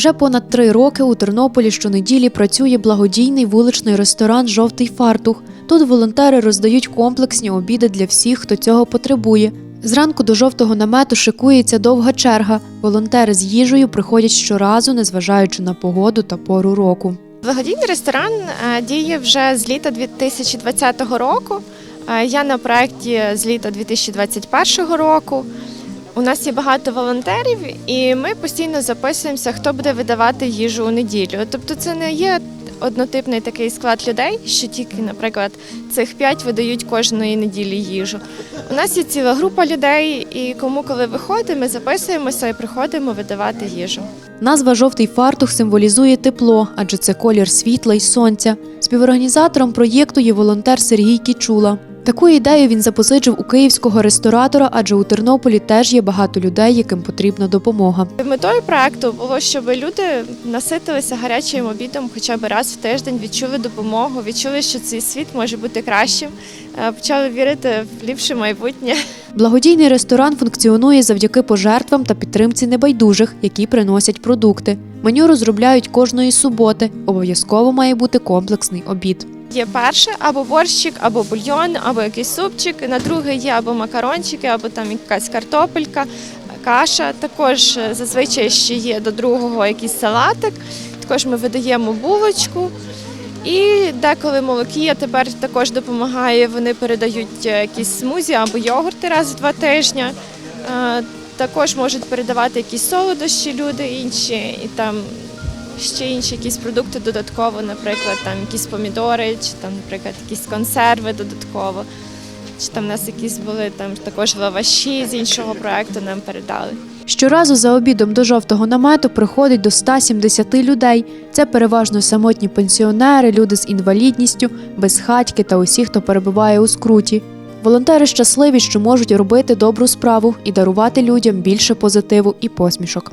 Вже понад три роки у Тернополі щонеділі працює благодійний вуличний ресторан Жовтий фартух. Тут волонтери роздають комплексні обіди для всіх, хто цього потребує. Зранку до жовтого намету шикується довга черга. Волонтери з їжею приходять щоразу, незважаючи на погоду та пору року. Благодійний ресторан е, діє вже з літа 2020 року. Е, Я на проєкті з літа 2021 року. У нас є багато волонтерів, і ми постійно записуємося, хто буде видавати їжу у неділю. Тобто, це не є однотипний такий склад людей, що тільки, наприклад, цих п'ять видають кожної неділі їжу. У нас є ціла група людей, і кому коли виходить, ми записуємося і приходимо видавати їжу. Назва жовтий фартух символізує тепло, адже це колір світла й сонця. Співорганізатором проєкту є волонтер Сергій Кічула. Таку ідею він запозичив у київського ресторатора, адже у Тернополі теж є багато людей, яким потрібна допомога. Метою проекту було, щоб люди наситилися гарячим обідом хоча б раз в тиждень, відчули допомогу, відчули, що цей світ може бути кращим, е, почали вірити в ліпше майбутнє. Благодійний ресторан функціонує завдяки пожертвам та підтримці небайдужих, які приносять продукти. Меню розробляють кожної суботи. Обов'язково має бути комплексний обід. Є перше або борщик, або бульйон, або якийсь супчик. На друге є або макарончики, або там якась картопелька, каша. Також е, зазвичай ще є до другого якийсь салатик. Також ми видаємо булочку. І деколи молокія тепер також допомагає. Вони передають е, якісь смузі або йогурти раз в два тижні. Е, Також можуть передавати якісь солодощі люди інші, і там ще інші якісь продукти додатково, наприклад, там якісь помідори, чи там, наприклад, якісь консерви додатково. Чи там у нас якісь були там також лаваші з іншого проекту нам передали. Щоразу за обідом до жовтого намету приходить до 170 людей. Це переважно самотні пенсіонери, люди з інвалідністю, безхатьки та усі, хто перебуває у скруті. Волонтери щасливі, що можуть робити добру справу і дарувати людям більше позитиву і посмішок.